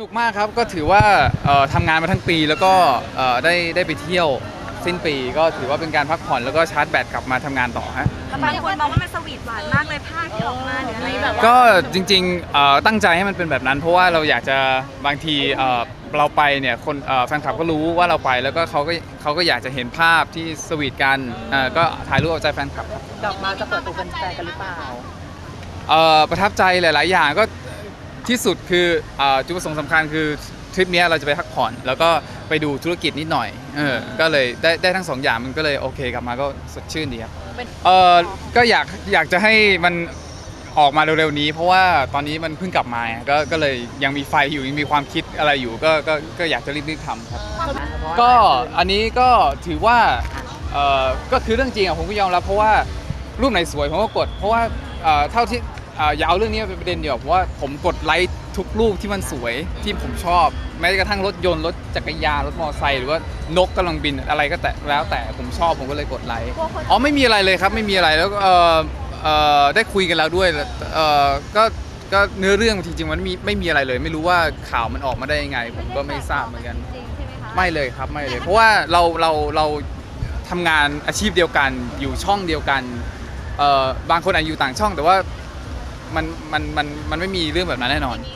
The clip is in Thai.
นุกมากครับก็ถือว่าเอ่อทำงานมาทั้งปีแล้วก็เอ่อได้ได้ไปเที่ยวสิ้นปีก็ถือว่าเป็นการพักผ่อนแล้วก็ชาร์จแบตกลับมาทำงานต่อฮะ บางคนมองว่ามันสวีทหวานมากเลยภาพที่ออกมาหรืออะไรแบบว่าก็จริงๆเอ่อตั้งใจให้มันเป็นแบบนั้น เพราะว่าเราอยากจะบางทีเอ่อเราไปเนี่ยคนเอ่อแฟนคลับก็รู้ว่าเราไปแล้วก็เขาก็เขาก็อยากจะเห็นภาพที่สวีทกันเอ่อก็ถ่ายรูปเอาใจแฟนคลับครับกลับมาจะเปิดตัวเป็นแฟนกันหรือเปล่า เอ่อประทับใจหลาย ๆ อย่างก็ ที่สุดคือเอ่อจุดประสงค์สำคัญคือทริปเนี้ยเราจะไปพักผ่อน แล้วก็ไปดูธุรกิจนิดหน่อยเออก็เลยได้ได้ทั้งสองอย่างมันก็เลยโอเคกลับมาก็สดชื่นดีครับเป็นเออก็อยากอยากจะให้มันออกมาเร็วๆนี้ เพราะว่าตอนนี้มันเพิ่งกลับมาไงก็ก็เลยยังมีไฟอยู่ยังมีความคิดอะไรอยู่ก็ก็ก็อยากจะรีบๆทำครับก็อันนี้ก็ถือว่าเอ่อก็คือเรื่องจริงอะผมก็ยอมรับเพราะว่ารูปไหนสวยผมก็กด เพราะว่าเอ่อเท่าที่เอ่ออย่าเอาเรื่องนี้เป็นประเด็นเดียวาเพราะว่าผมกดไลค์ทุกรูปที่มันสวยที่ผมชอบ แม้กระทั่งรถยนต์รถจักรยานรถมอเตอร์ไซค์หรือว่านกกำลังบินอะไรก็แต่แล้วแต่ผมชอบผมก็เลยกดไลค์อ๋อไม่มีอะไรเลยครับไม่มีอะไรแล้วก็เอ่อเอ่อได้คุยกันแล้วด้วยเอ่อก็ก็เนื้อเรื่องจริงๆมันมีไม่มีอะไรเลย ไม่รู้ว่าข่าวมันออกมาได้ยังไง ผมก็ไม่ทราบเหมือนกัน จริงใช่ไหมคะไม่เลยครับไม่เลย เพราะว่าเราเราเราทำงานอาชีพเดียวกันอยู่ช่องเดียวกันเอ่อบางคนอาจอยู่ต่างช่อง แต่ว่า มันมันมันมันไม่มีเรื่องแบบนั้นแน่นอน ที